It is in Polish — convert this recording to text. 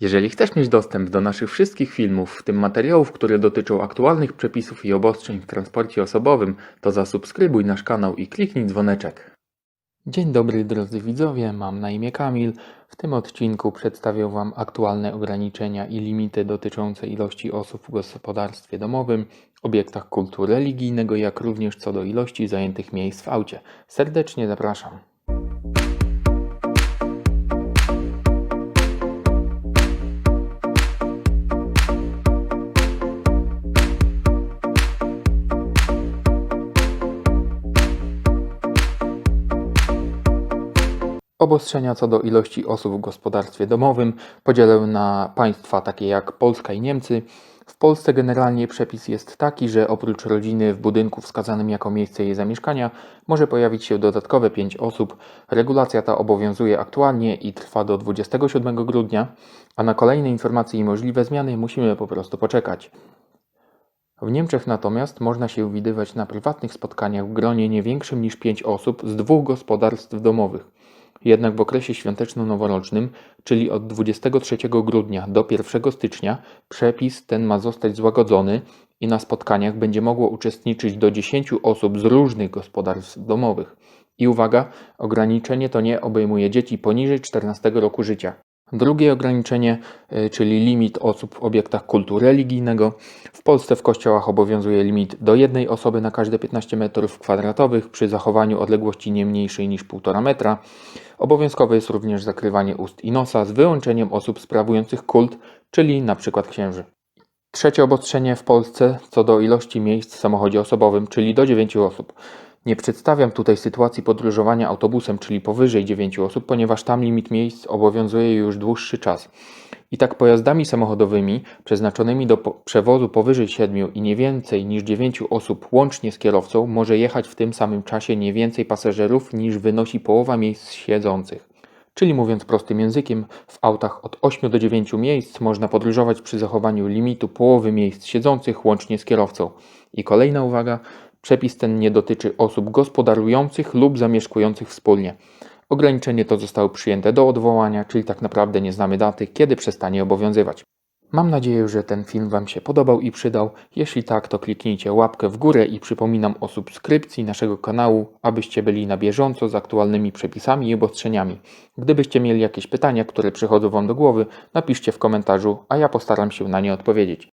Jeżeli chcesz mieć dostęp do naszych wszystkich filmów, w tym materiałów, które dotyczą aktualnych przepisów i obostrzeń w transporcie osobowym, to zasubskrybuj nasz kanał i kliknij dzwoneczek. Dzień dobry drodzy widzowie, mam na imię Kamil. W tym odcinku przedstawię Wam aktualne ograniczenia i limity dotyczące ilości osób w gospodarstwie domowym, obiektach kultu religijnego, jak również co do ilości zajętych miejsc w aucie. Serdecznie zapraszam. Obostrzenia co do ilości osób w gospodarstwie domowym podzielę na państwa takie jak Polska i Niemcy. W Polsce generalnie przepis jest taki, że oprócz rodziny w budynku wskazanym jako miejsce jej zamieszkania może pojawić się dodatkowe 5 osób. Regulacja ta obowiązuje aktualnie i trwa do 27 grudnia, a na kolejne informacje i możliwe zmiany musimy po prostu poczekać. W Niemczech natomiast można się widywać na prywatnych spotkaniach w gronie nie większym niż 5 osób z dwóch gospodarstw domowych. Jednak w okresie świąteczno-noworocznym, czyli od 23 grudnia do 1 stycznia, przepis ten ma zostać złagodzony i na spotkaniach będzie mogło uczestniczyć do 10 osób z różnych gospodarstw domowych. I uwaga, ograniczenie to nie obejmuje dzieci poniżej 14 roku życia. Drugie ograniczenie, y, czyli limit osób w obiektach kultu religijnego. W Polsce w kościołach obowiązuje limit do jednej osoby na każde 15 m2 przy zachowaniu odległości nie mniejszej niż 1,5 metra. Obowiązkowe jest również zakrywanie ust i nosa z wyłączeniem osób sprawujących kult, czyli np. księży. Trzecie obostrzenie w Polsce co do ilości miejsc w samochodzie osobowym, czyli do 9 osób. Nie przedstawiam tutaj sytuacji podróżowania autobusem, czyli powyżej 9 osób, ponieważ tam limit miejsc obowiązuje już dłuższy czas. I tak pojazdami samochodowymi przeznaczonymi do przewozu powyżej 7 i nie więcej niż 9 osób łącznie z kierowcą może jechać w tym samym czasie nie więcej pasażerów niż wynosi połowa miejsc siedzących. Czyli mówiąc prostym językiem, w autach od 8 do 9 miejsc można podróżować przy zachowaniu limitu połowy miejsc siedzących łącznie z kierowcą. I kolejna uwaga, przepis ten nie dotyczy osób gospodarujących lub zamieszkujących wspólnie. Ograniczenie to zostało przyjęte do odwołania, czyli tak naprawdę nie znamy daty, kiedy przestanie obowiązywać. Mam nadzieję, że ten film Wam się podobał i przydał. Jeśli tak, to kliknijcie łapkę w górę i przypominam o subskrypcji naszego kanału, abyście byli na bieżąco z aktualnymi przepisami i obostrzeniami. Gdybyście mieli jakieś pytania, które przychodzą Wam do głowy, napiszcie w komentarzu, a ja postaram się na nie odpowiedzieć.